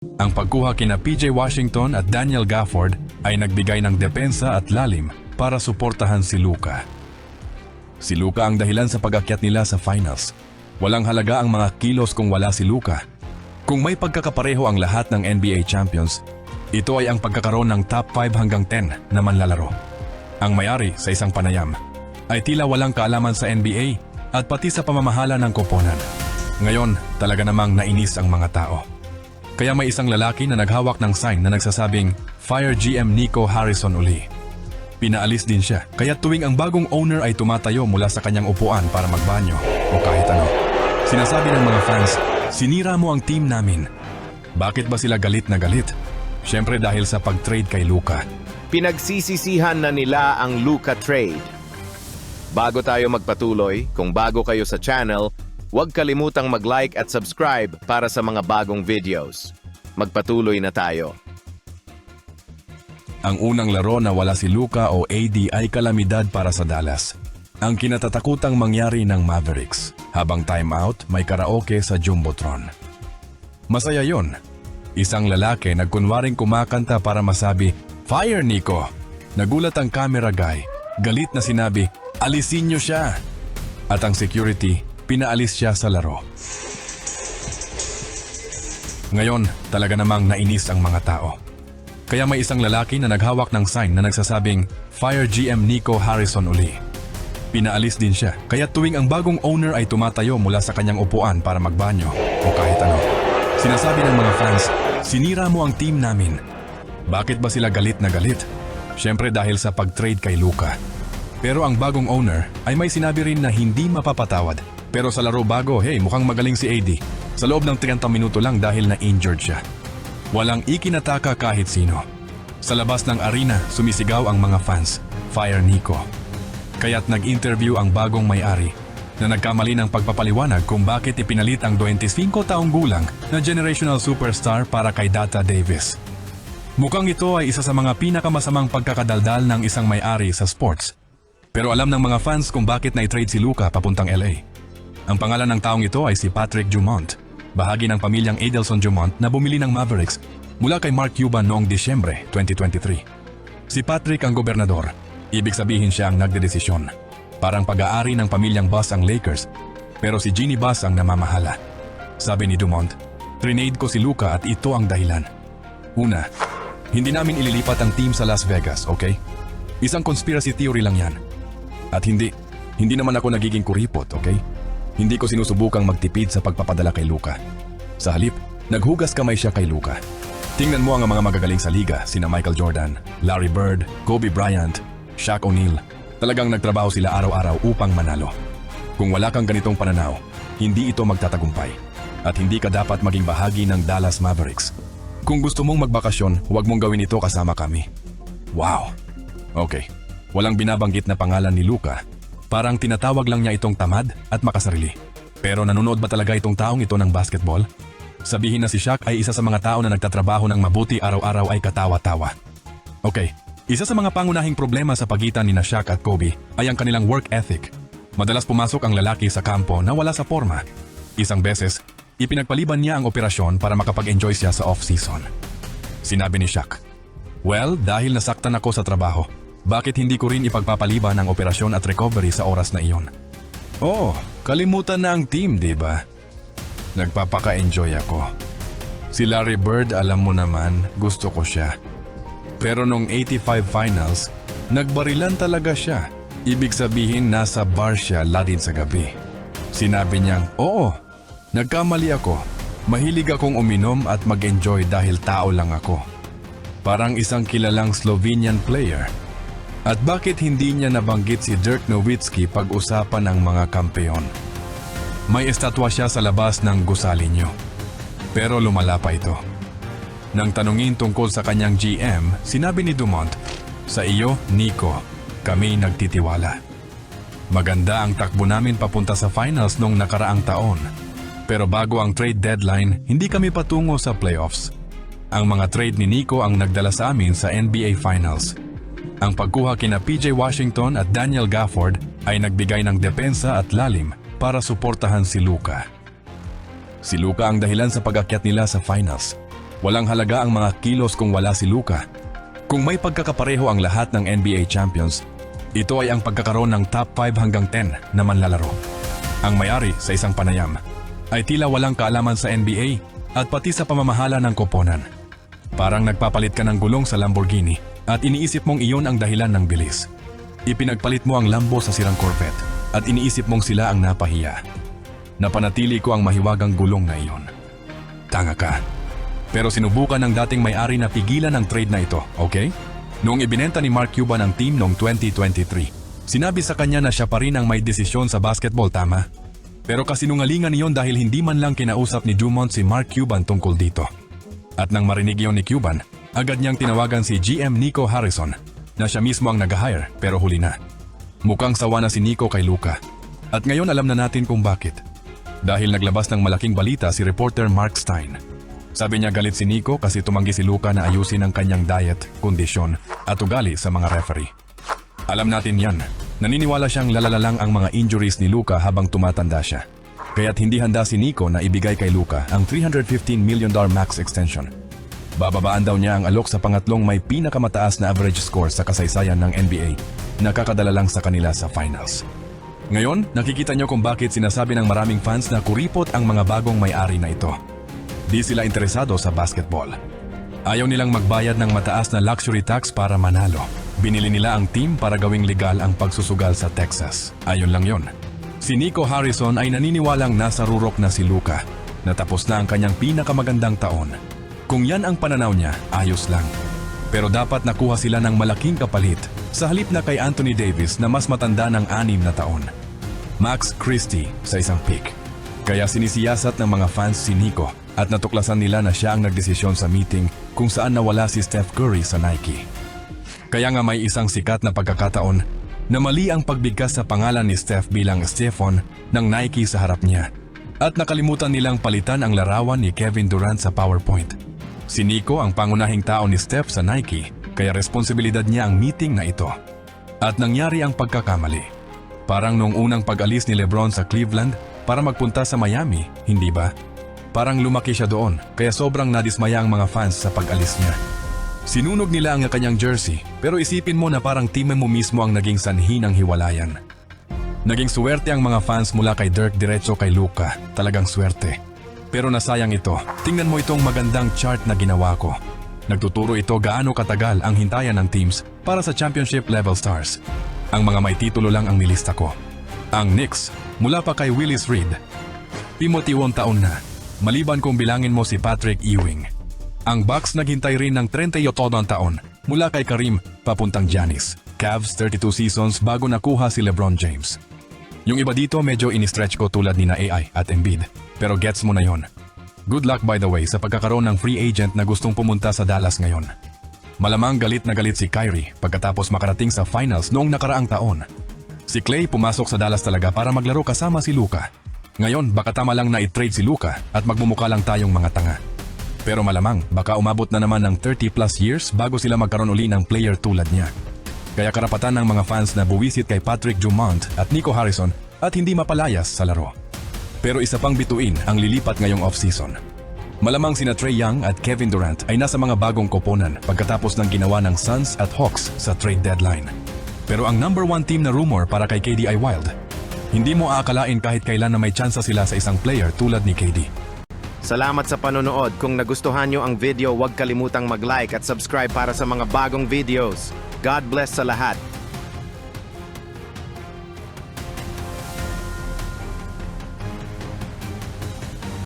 Ang pagkuha kina PJ Washington at Daniel Gafford ay nagbigay ng depensa at lalim para suportahan si Luka. Si Luka ang dahilan sa pag-akyat nila sa finals. Walang halaga ang mga kilos kung wala si Luka. Kung may pagkakapareho ang lahat ng NBA champions, ito ay ang pagkakaroon ng top 5 hanggang 10 na manlalaro. Ang mayari sa isang panayam ay tila walang kaalaman sa NBA at pati sa pamamahala ng koponan. Ngayon, talaga namang nainis ang mga tao. Kaya may isang lalaki na naghawak ng sign na nagsasabing, Fire GM Nico Harrison uli. Pinaalis din siya, kaya tuwing ang bagong owner ay tumatayo mula sa kanyang upuan para magbanyo o kahit ano. Sinasabi ng mga fans, sinira mo ang team namin. Bakit ba sila galit na galit? Siyempre dahil sa pag-trade kay Luka. Pinagsisisihan na nila ang Luka trade. Bago tayo magpatuloy, kung bago kayo sa channel, huwag kalimutang mag-like at subscribe para sa mga bagong videos. Magpatuloy na tayo. Ang unang laro na wala si Luka o AD ay kalamidad para sa Dallas. Ang kinatatakutang mangyari ng Mavericks. Habang timeout, may karaoke sa Jumbotron. Masaya yon. Isang lalaki nagkunwaring kumakanta para masabi, Fire Nico! Nagulat ang camera guy. Galit na sinabi, alisin niyo siya! At ang security, pinaalis siya sa laro. Ngayon, talaga namang nainis ang mga tao. Kaya may isang lalaki na naghawak ng sign na nagsasabing, Fire GM Nico Harrison uli. Pinaalis din siya, kaya tuwing ang bagong owner ay tumatayo mula sa kanyang upuan para magbanyo o kahit ano. Sinasabi ng mga fans, sinira mo ang team namin. Bakit ba sila galit na galit? Siyempre dahil sa pag-trade kay Luka. Pero ang bagong owner ay may sinabi rin na hindi mapapatawad. Pero sa laro bago, hey, mukhang magaling si AD. Sa loob ng 30 minuto lang dahil na injured siya. Walang ikinataka kahit sino. Sa labas ng arena, sumisigaw ang mga fans, Fire Nico. Kaya't nag-interview ang bagong may-ari na nagkamali ng pagpapaliwanag kung bakit ipinalit ang 25 taong gulang na generational superstar para kay Data Davis. Mukhang ito ay isa sa mga pinakamasamang pagkakadaldal ng isang may-ari sa sports. Pero alam ng mga fans kung bakit na-trade si Luka papuntang LA. Ang pangalan ng taong ito ay si Patrick Dumont, bahagi ng pamilyang Adelson Dumont na bumili ng Mavericks mula kay Mark Cuban noong Disyembre 2023. Si Patrick ang gobernador, ibig sabihin siya ang nagdedesisyon. Parang pag-aari ng pamilyang Buss ang Lakers, pero si Jeannie Buss ang namamahala. Sabi ni Dumont, Trinade ko si Luka at ito ang dahilan. Una, hindi namin ililipat ang team sa Las Vegas, okay? Isang conspiracy theory lang yan. At hindi, hindi naman ako nagiging kuripot, okay? Hindi ko sinusubukang magtipid sa pagpapadala kay Luka. Sa halip, naghugas kamay siya kay Luka. Tingnan mo ang mga magagaling sa liga, sina Michael Jordan, Larry Bird, Kobe Bryant, Shaq O'Neal. Talagang nagtrabaho sila araw-araw upang manalo. Kung wala kang ganitong pananaw, hindi ito magtatagumpay. At hindi ka dapat maging bahagi ng Dallas Mavericks. Kung gusto mong magbakasyon, huwag mong gawin ito kasama kami. Wow. Okay. Walang binabanggit na pangalan ni Luka. Parang tinatawag lang niya itong tamad at makasarili. Pero nanonood ba talaga itong taong ito ng basketball? Sabihin na si Shaq ay isa sa mga tao na nagtatrabaho ng mabuti araw-araw ay katawa-tawa. Okay, isa sa mga pangunahing problema sa pagitan ni na Shaq at Kobe ay ang kanilang work ethic. Madalas pumasok ang lalaki sa kampo na wala sa forma. Isang beses, ipinagpaliban niya ang operasyon para makapag-enjoy siya sa off-season. Sinabi ni Shaq, Well, dahil nasaktan ako sa trabaho, bakit hindi ko rin ipagpapaliban ang operasyon at recovery sa oras na iyon? Oh, kalimutan na ang team, di ba? Nagpapaka-enjoy ako. Si Larry Bird, alam mo naman, gusto ko siya. Pero nung 85 finals, nagbarilan talaga siya. Ibig sabihin nasa bar siya ladin sa gabi. Sinabi niyang, oo, nagkamali ako. Mahilig akong uminom at mag-enjoy dahil tao lang ako. Parang isang kilalang Slovenian player. At bakit hindi niya nabanggit si Dirk Nowitzki pag-usapan ng mga kampeon? May estatwa siya sa labas ng gusali niyo. Pero lumala pa ito. Nang tanungin tungkol sa kanyang GM, sinabi ni Dumont, Sa iyo, Nico, kami nagtitiwala. Maganda ang takbo namin papunta sa finals nung nakaraang taon. Pero bago ang trade deadline, hindi kami patungo sa playoffs. Ang mga trade ni Nico ang nagdala sa amin sa NBA Finals. Ang pagkuha kina PJ Washington at Daniel Gafford ay nagbigay ng depensa at lalim para suportahan si Luka. Si Luka ang dahilan sa pag-akyat nila sa finals. Walang halaga ang mga kilos kung wala si Luka. Kung may pagkakapareho ang lahat ng NBA champions, ito ay ang pagkakaroon ng top 5 hanggang 10 na manlalaro. Ang mayari sa isang panayam ay tila walang kaalaman sa NBA at pati sa pamamahala ng koponan. Parang nagpapalit ka ng gulong sa Lamborghini at iniisip mong iyon ang dahilan ng bilis. Ipinagpalit mo ang Lambo sa sirang Corvette at iniisip mong sila ang napahiya. Napanatili ko ang mahiwagang gulong na iyon. Tanga ka. Pero sinubukan ng dating may-ari na pigilan ang trade na ito, okay? Noong ibinenta ni Mark Cuban ang team noong 2023, sinabi sa kanya na siya pa rin ang may desisyon sa basketball, tama? Pero kasinungalingan niyon dahil hindi man lang kinausap ni Dumont si Mark Cuban tungkol dito. At nang marinig iyon ni Cuban, agad niyang tinawagan si GM Nico Harrison na siya mismo ang nag-hire pero huli na. Mukhang sawa na si Nico kay Luka. At ngayon alam na natin kung bakit. Dahil naglabas ng malaking balita si reporter Mark Stein. Sabi niya galit si Nico kasi tumanggi si Luka na ayusin ang kanyang diet, kondisyon at ugali sa mga referee. Alam natin yan. Naniniwala siyang lalala lang ang mga injuries ni Luka habang tumatanda siya. Kaya't hindi handa si Nico na ibigay kay Luka ang $315 million max extension. Bababaan daw niya ang alok sa pangatlong may pinakamataas na average score sa kasaysayan ng NBA na kakadala lang sa kanila sa finals. Ngayon, nakikita niyo kung bakit sinasabi ng maraming fans na kuripot ang mga bagong may-ari na ito. Di sila interesado sa basketball. Ayaw nilang magbayad ng mataas na luxury tax para manalo. Binili nila ang team para gawing legal ang pagsusugal sa Texas. Ayon lang yon. Si Nico Harrison ay naniniwalang nasa rurok na si Luka, na tapos na ang kanyang pinakamagandang taon. Kung yan ang pananaw niya, ayos lang. Pero dapat nakuha sila ng malaking kapalit sa halip na kay Anthony Davis na mas matanda ng anim na taon. Max Christie sa isang pick. Kaya sinisiyasat ng mga fans si Nico at natuklasan nila na siya ang nagdesisyon sa meeting kung saan nawala si Steph Curry sa Nike. Kaya nga may isang sikat na pagkakataon na mali ang pagbigkas sa pangalan ni Steph bilang Stephon ng Nike sa harap niya. At nakalimutan nilang palitan ang larawan ni Kevin Durant sa PowerPoint. Si Nico ang pangunahing tao ni Steph sa Nike kaya responsibilidad niya ang meeting na ito. At nangyari ang pagkakamali. Parang noong unang pag-alis ni Lebron sa Cleveland para magpunta sa Miami, hindi ba? Parang lumaki siya doon kaya sobrang nadismaya ang mga fans sa pag-alis niya. Sinunog nila ang kanyang jersey pero isipin mo na parang team mo mismo ang naging sanhi ng hiwalayan. Naging swerte ang mga fans mula kay Dirk diretso kay Luka. Talagang swerte. Pero nasayang ito. Tingnan mo itong magandang chart na ginawa ko. Nagtuturo ito gaano katagal ang hintayan ng teams para sa championship level stars. Ang mga may titulo lang ang nilista ko. Ang Knicks, mula pa kay Willis Reed. Pimotiwong taon na. Maliban kung bilangin mo si Patrick Ewing. Ang Bucks naghintay rin ng 38 na taon mula kay Karim papuntang Giannis. Cavs 32 seasons bago nakuha si LeBron James. Yung iba dito medyo in-stretch ko tulad ni na AI at Embiid. Pero gets mo na yon. Good luck by the way sa pagkakaroon ng free agent na gustong pumunta sa Dallas ngayon. Malamang galit na galit si Kyrie pagkatapos makarating sa finals noong nakaraang taon. Si Clay pumasok sa Dallas talaga para maglaro kasama si Luka. Ngayon baka tama lang na i-trade si Luka at magmumukha lang tayong mga tanga. Pero malamang baka umabot na naman ng 30 plus years bago sila magkaroon uli ng player tulad niya. Kaya karapatan ng mga fans na buwisit kay Patrick Dumont at Nico Harrison at hindi mapalayas sa laro. Pero isa pang bituin ang lilipat ngayong off-season. Malamang sina Trey Young at Kevin Durant ay nasa mga bagong koponan pagkatapos ng ginawa ng Suns at Hawks sa trade deadline. Pero ang number one team na rumor para kay KD ay Wild. Hindi mo aakalain kahit kailan na may tsansa sila sa isang player tulad ni KD. Salamat sa panonood. Kung nagustuhan nyo ang video, huwag kalimutang mag-like at subscribe para sa mga bagong videos. God bless sa lahat.